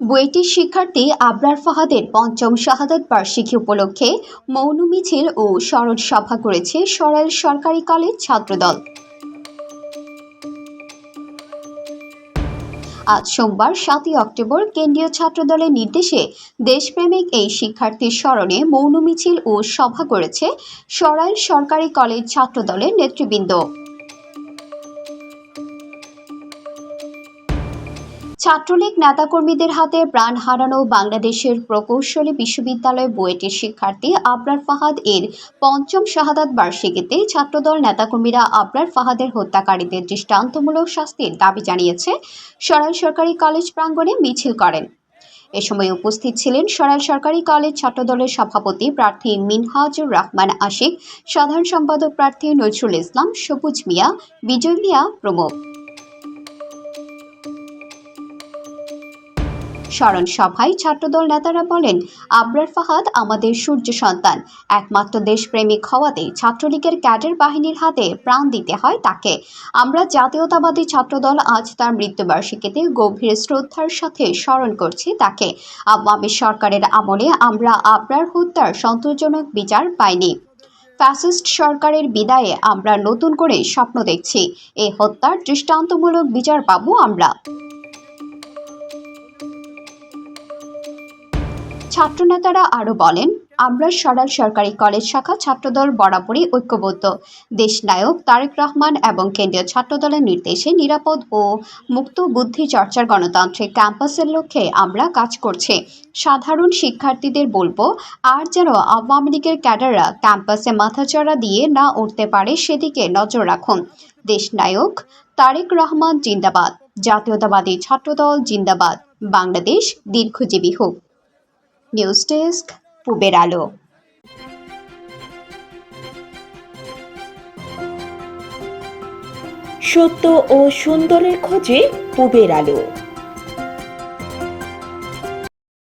বুয়েটের শিক্ষার্থী আবরার ফাহাদের পঞ্চম শাহাদাত বার্ষিকী উপলক্ষে মৌন মিছিল ও স্মরণ সভা করেছে সরাইল সরকারি কলেজ ছাত্রদল। আজ সোমবার সাতই অক্টোবর কেন্দ্রীয় ছাত্রদলের নির্দেশে দেশপ্রেমিক এই শিক্ষার্থীর স্মরণে মৌন মিছিল ও সভা করেছে সরাইল সরকারি কলেজ ছাত্রদলের নেতৃবৃন্দ। ছাত্রলীগ নেতাকর্মীদের হাতে প্রাণ হারানো বাংলাদেশের প্রকৌশলী বিশ্ববিদ্যালয় বুয়েটের শিক্ষার্থী আবরার ফাহাদ এর পঞ্চম শাহাদাত বার্ষিকীতে ছাত্রদল নেতাকর্মীরা আবরার ফাহাদের হত্যাকারীদের দৃষ্টান্তমূলক শাস্তির দাবি জানিয়েছে সরাইল সরকারি কলেজ প্রাঙ্গণে মিছিল করেন। এ সময় উপস্থিত ছিলেন সরাইল সরকারি কলেজ ছাত্রদলের সভাপতি প্রার্থী মিনহাজুর রহমান আশিক, সাধারণ সম্পাদক প্রার্থী নজরুল ইসলাম, সবুজ মিয়া, বিজয় মিয়া প্রমুখ। স্মরণ সভায় ছাত্রদল নেতারা বলেন, আবরার ফাহাদ আমাদের সূর্য সন্তান। একমাত্র দেশপ্রেমিক হওয়াতে ছাত্রলীগের ক্যাডার বাহিনীর হাতে প্রাণ দিতে হয় তাকে। আমরা জাতীয়তাবাদী ছাত্রদল আজ তার মৃত্যুবার্ষিকীতে গভীর শ্রদ্ধার সাথে স্মরণ করছি তাকে। আওয়ামী সরকারের আমলে আমরা আবরার হত্যার সন্তোষজনক বিচার পাইনি। ফ্যাসিস্ট সরকারের বিদায়ে আমরা নতুন করে স্বপ্ন দেখছি। এই হত্যার দৃষ্টান্তমূলক বিচার পাবো আমরা। ছাত্রনেতারা আরও বলেন, আমরা সরাল সরকারি কলেজ শাখা ছাত্রদল বরাবরই ঐক্যবদ্ধ। দেশনায়ক তারেক রহমান এবং কেন্দ্রীয় ছাত্রদলের নির্দেশে নিরাপদ ও মুক্ত বুদ্ধি চর্চার গণতান্ত্রিক ক্যাম্পাসের লক্ষ্যে আমরা কাজ করছি। সাধারণ শিক্ষার্থীদের বলব, আর যেন আওয়ামী লীগের ক্যাডাররা ক্যাম্পাসে মাথাচড়া দিয়ে না উঠতে পারে সেদিকে নজর রাখুন। দেশনায়ক তারেক রহমান জিন্দাবাদ। জাতীয়তাবাদী ছাত্রদল জিন্দাবাদ। বাংলাদেশ দীর্ঘজীবী হোক। নিউজ ডেস্ক পুবের আলো। সত্য ও সুন্দরের খোঁজে পুবের আলো।